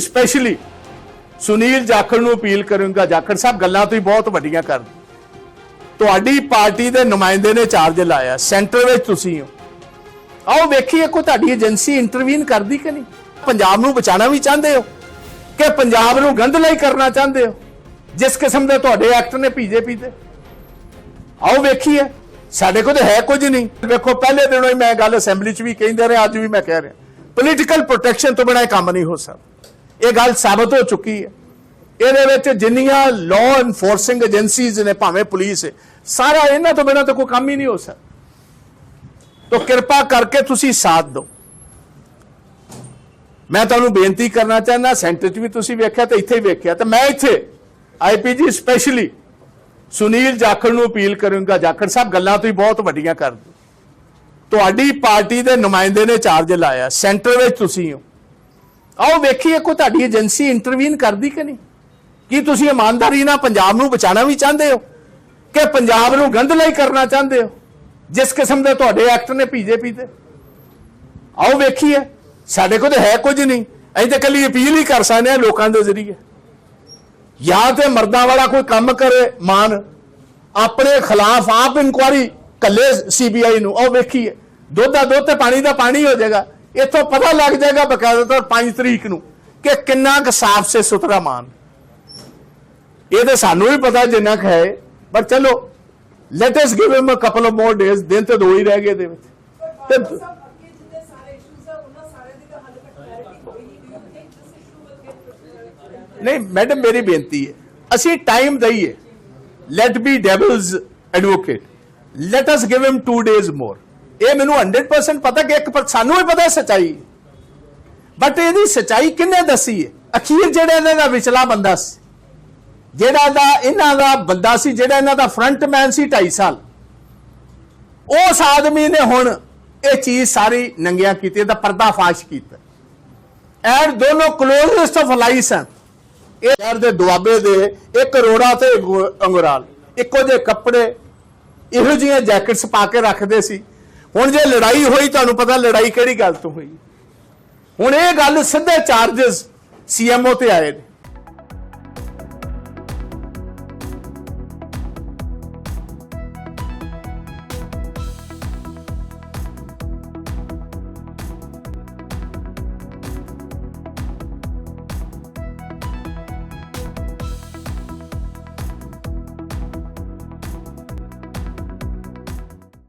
Specially Sunil Jakhar ਨੂੰ appeal ਕਰੂੰਗਾ, ਜਾਖੜ ਸਾਹਿਬ ਗੱਲਾਂ ਤੁਸੀਂ ਬਹੁਤ ਵੱਡੀਆਂ ਕਰ ਤੁਹਾਡੀ ਪਾਰਟੀ ਦੇ ਨੁਮਾਇੰਦੇ ਨੇ ਚਾਰਜ ਲਾਇਆ ਸੈਂਟਰ ਵਿੱਚ ਤੁਸੀਂ ਹੋ। ਆਓ ਵੇਖੀਏ ਕੋਈ ਤੁਹਾਡੀ ਏਜੰਸੀ ਇੰਟਰਵੀਨ ਕਰਦੀ ਕਿ ਨਹੀਂ? ਪੰਜਾਬ ਨੂੰ ਬਚਾਉਣਾ ਵੀ ਚਾਹੁੰਦੇ ਹੋ ਕਿ ਪੰਜਾਬ ਨੂੰ ਗੰਧਲਾ ਹੀ ਕਰਨਾ ਚਾਹੁੰਦੇ ਹੋ? ਜਿਸ ਕਿਸਮ ਦੇ ਤੁਹਾਡੇ ਐਕਟ ਨੇ ਬੀਜੇਪੀ ਦੇ। ਆਓ ਵੇਖੀਏ, ਸਾਡੇ ਕੋਲ ਤਾਂ ਹੈ ਕੁਝ ਨਹੀਂ। ਵੇਖੋ ਪਹਿਲੇ ਦਿਨੋਂ ਹੀ ਮੈਂ ਗੱਲ ਅਸੈਂਬਲੀ 'ਚ ਵੀ ਕਹਿੰਦੇ ਰਹੇ, ਅੱਜ ਵੀ ਮੈਂ ਕਹਿ ਰਿਹਾ। ਪੋਲੀਟੀਕਲ ਪ੍ਰੋਟੈਕਸ਼ਨ ਤੋਂ ਬਿਨਾਂ ਇਹ ਕੰਮ ਨਹੀਂ ਹੋ ਸਕਦਾ। ਇਹ ਗੱਲ ਸਾਬਤ ਹੋ ਚੁੱਕੀ ਹੈ। ਇਹਦੇ ਵਿੱਚ ਜਿੰਨੀਆਂ ਲਾਅ ਐਨਫੋਰਸਿੰਗ ਏਜੰਸੀਜ਼ ਨੇ, ਭਾਵੇਂ ਪੁਲਿਸ ਸਾਰਾ ਇਹਨਾਂ ਤੋਂ ਬਿਨਾਂ ਤਾਂ ਕੋਈ ਕੰਮ ਹੀ ਨਹੀਂ ਹੋ ਸਕਦਾ। ਤੋ ਕਿਰਪਾ ਕਰਕੇ ਤੁਸੀਂ ਸਾਥ ਦਿਓ। ਮੈਂ ਤੁਹਾਨੂੰ ਬੇਨਤੀ ਕਰਨਾ ਚਾਹੁੰਦਾ, ਸੈਂਟਰ 'ਚ ਵੀ ਤੁਸੀਂ ਵੇਖਿਆ ਤੇ ਇੱਥੇ ਵੇਖਿਆ। ਤੇ ਮੈਂ ਇੱਥੇ ਆਈਪੀਜੀ ਸਪੈਸ਼ਲੀ ਸੁਨੀਲ ਜਾਖੜ ਨੂੰ ਅਪੀਲ ਕਰੂੰਗਾ, ਜਾਖੜ ਸਾਹਿਬ ਗੱਲਾਂ ਤੁਸੀਂ ਬਹੁਤ ਵੱਡੀਆਂ ਕਰਦੇ ਤੁਹਾਡੀ ਪਾਰਟੀ ਦੇ ਨੁਮਾਇੰਦੇ ਨੇ ਚਾਰਜ ਲਾਇਆ, ਸੈਂਟਰ ਵਿੱਚ ਤੁਸੀਂ ਹੋ। ਆਓ ਵੇਖੀਏ, ਕੋਈ ਤੁਹਾਡੀ ਏਜੰਸੀ ਇੰਟਰਵੀਨ ਕਰਦੀ ਕਿ ਨਹੀਂ? ਕੀ ਤੁਸੀਂ ਇਮਾਨਦਾਰੀ ਨਾਲ ਪੰਜਾਬ ਨੂੰ ਬਚਾਉਣਾ ਵੀ ਚਾਹੁੰਦੇ ਹੋ? ਕਿ ਪੰਜਾਬ ਨੂੰ ਗੰਧਲਾ ਕਰਨਾ ਚਾਹੁੰਦੇ ਹੋ? ਜਿਸ ਕਿਸਮ ਦੇ ਤੁਹਾਡੇ ਐਕਟ ਨੇ ਬੀਜੇਪੀ ਤੇ ਆਓ ਵੇਖੀਏ, ਸਾਡੇ ਕੋਲ ਤਾਂ ਹੈ ਕੁਝ ਨਹੀਂ। ਅਸੀਂ ਤਾਂ ਕੱਲੀ ਅਪੀਲ ਹੀ ਕਰ ਸਕਦੇ ਹਾਂ ਲੋਕਾਂ ਦੇ ਜ਼ਰੀਏ। ਜਾਂ ਤੇ ਮਰਦਾਂ ਵਾਲਾ ਕੋਈ ਕੰਮ ਕਰੇ, ਮਾਨ। ਆਪਣੇ ਖਿਲਾਫ ਆਪ ਇਨਕੁਆਰੀ ਕੱਲੇ ਸੀਬੀਆਈ ਨੂੰ। ਆਓ ਵੇਖੀਏ, ਦੁੱਧ ਦਾ ਦੁੱਧ ਤੇ ਪਾਣੀ ਦਾ ਪਾਣੀ ਹੋ ਜਾਏਗਾ। ਇੱਥੋਂ ਪਤਾ ਲੱਗ ਜਾਏਗਾ ਬਕਾਇਦਾ ਤੌਰ 5 ਤਰੀਕ ਨੂੰ ਕਿ ਕਿੰਨਾ ਕੁ ਸਾਫ਼ ਸੇ ਸੁਥਰਾ ਮਾਨ। ਇਹ ਤਾਂ ਸਾਨੂੰ ਵੀ ਪਤਾ ਜਿੰਨਾ ਕੁ ਹੈ ਪਰ ਚਲੋ let us give him a couple of more days ਦਿਨ ਤੇ ਦੋ ਹੀ ਰਹਿ ਗਏ ਦੇ ਵਿੱਚ। ਤੇ ਨਹੀਂ ਮੈਡਮ ਮੇਰੀ ਬੇਨਤੀ ਹੈ ਅਸੀਂ ਟਾਈਮ ਦਈਏ। Let be devil's advocate let us give him 2 days more ਇਹ ਮੈਨੂੰ 100% ਪਤਾ ਕਿ ਇੱਕ ਪਰ ਸਾਨੂੰ ਵੀ ਪਤਾ ਸਚਾਈ। ਬਟ ਇਹਦੀ ਸਚਾਈ ਕਿੰਨੇ ਦੱਸੀ ਹੈ? ਅਖੀਰ ਜਿਹੜਾ ਇਹਨਾਂ ਦਾ ਵਿਚਲਾ ਬੰਦਾ ਸੀ, ਜਿਹੜਾ ਦਾ ਇਹਨਾਂ ਦਾ ਬੰਦਾ ਸੀ, ਜਿਹੜਾ ਇਹਨਾਂ ਦਾ ਫਰੰਟਮੈਨ ਸੀ 2.5 ਸਾਲ, ਉਸ ਆਦਮੀ ਨੇ ਹੁਣ ਇਹ ਚੀਜ਼ ਸਾਰੀ ਨੰਗਿਆ ਕੀਤੀ, ਇਹਦਾ ਪਰਦਾਫਾਸ਼ ਕੀਤਾ। ਐਂਡ ਦੋਨੋਂ ਕਲੋਜ਼ੈਸਟ ਆਫ ਅਲਾਈ ਇਹ ਸ਼ਹਿਰ ਦੇ ਦੁਆਬੇ ਦੇ ਇੱਕ ਕਰੋੜਾ ਤੇ ਅੰਗਰਾਲ, ਇੱਕੋ ਜਿਹੇ ਕੱਪੜੇ, ਇਹੋ ਜਿਹੀਆਂ ਜੈਕਟਸ ਪਾ ਕੇ ਰੱਖਦੇ ਸੀ। ਹੁਣ ਜੇ ਲੜਾਈ ਹੋਈ, ਤੁਹਾਨੂੰ ਪਤਾ ਲੜਾਈ ਕਿਹੜੀ ਗੱਲ ਤੋਂ ਹੋਈ? ਹੁਣ ਇਹ ਗੱਲ ਸਿੱਧੇ ਚਾਰजेस ਸੀਐਮਓ ਤੇ ਆਏ ਨੇ।